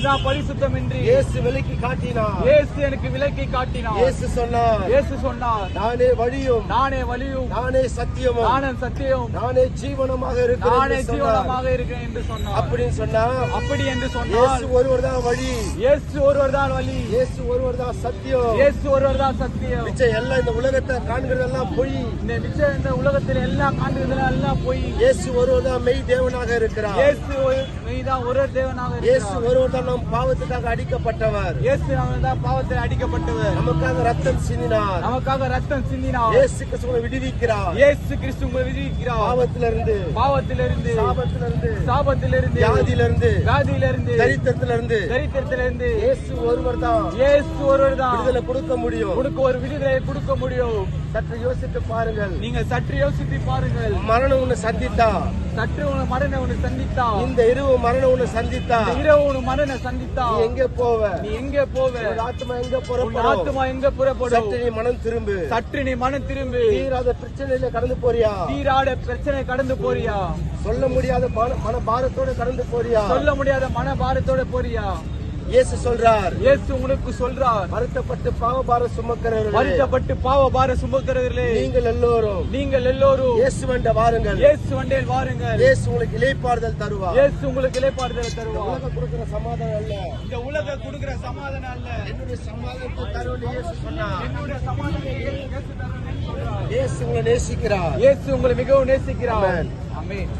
இதுதான் பரிசுத்தம் என்று இயேசு விலைக்கு காட்டினார். இயேசு எனக்கு விலக்கி காட்டினார். இயேசு சொன்னார். இயேசு சொன்னார். நானே வழியும். நானே வழியும். நானே சத்தியமும். நானே சத்தியம் நானே ஜீவனமாக இருக்கிறேன் நானே சொன்னார். ஜீவனமாக இருக்கிறேன் என்று சொன்னார். அப்படின்னு சொன்னா அப்படி என்று சொன்னால் இயேசு ஒருவர் தான் வழி. இயேசு ஒருவர் தான் வழி. இயேசு ஒருவர் தான் சத்தியம். இயேசு ஒருவர் தான் சத்தியம். மிச்சம் எல்லாம் இந்த உலகத்தை காண்கிறதெல்லாம் பொய். இந்த மிச்சம் இந்த உலகத்தில் எல்லாம் காண்கிறதுல எல்லாம் போய். இயேசு ஒருவர் தான் மெய் தேவனாக இருக்கிறார். இயேசு மெய்தான் ஒரு தேவனாக இயேசு ஒருவர் தான் நம் பாவத்துக்காக அடிக்கப்பட்டவர். இயேசு நம்ம தான் பாவத்தில் அடிக்கப்பட்டவர். நமக்காக ரத்தம் சிந்தினார். நமக்காக ரத்தம் சிந்தினார். இயேசு கிறிஸ்துவை விடுவிக்கிறார். இயேசு கிறிஸ்து உங்களை விதிக்கிறார் பாவத்திலிருந்து. பாவத்திலிருந்து. சாபத்திலிருந்து. சாபத்திலிருந்து. வியாதியிலிருந்து. வியாதியிலிருந்து. தரித்திரத்திலிருந்து. தரித்திரத்திலிருந்து. இயேசு ஒருவர் தான் இயேசு ஒருவர் தான் விடுதலை கொடுக்க முடியும். உனக்கு ஒரு விடுதலை கொடுக்க முடியும். சற்று யோசித்து பாருங்கள். நீங்க சற்று யோசித்து பாருங்கள். மரணம் உன்னை சந்தித்தா? சற்று உன மரண உன்னை சந்தித்தா? இந்த இரவு மரணம் உன்னை சந்தித்தா? இரவு உன் மரண சந்தித்தா? நீ எங்கே போவ? நீ எங்கே போவ? ஆத்மா எங்க புறப்படும்? ஆத்மா எங்க புறப்படும்? சற்று நீ மனம் திரும்பு. சற்று நீ மனம் திரும்பி. தீராத பிரச்சனையில கடந்து போறியா? தீராட பிரச்சனை கடந்து போறியா? சொல்ல முடியாத மன பாரத்தோட கடந்து போறியா? சொல்ல முடியாத மன பாரத்தோட போறியா? இயேசு சொல்றார். இயேசு உனக்கு சொல்றார். வருத்தப்பட்டு பாவபாரம் சுமக்கிறவர்களே வருத்தப்பட்டு பாவ பார சுமக்கிறவர்களே நீங்கள் எல்லோரும் நீங்கள் எல்லோரும் இயேசு வண்ட வாருங்கள். இயேசு வண்டியில் வாருங்கள். இயேசு உங்களுக்கு இளைப்பாறுதல் தருவார். இயேசு உங்களுக்கு இலைப்பாறுதலை தருவார். உலகம் கொடுக்கிற சமாதானம் அல்ல. இந்த உலக கொடுக்கிற சமாதானம் அல்ல. என்னுடைய சமாதானத்தை தருவது இயேசு சொன்னார். என்னுடைய சமாதானத்தை இயேசு தருவேன் என்று சொல்றார். இயேசு உங்களை நேசிக்கிறார். இயேசு உங்களை மிகவும் நேசிக்கிறார். ஆமென்.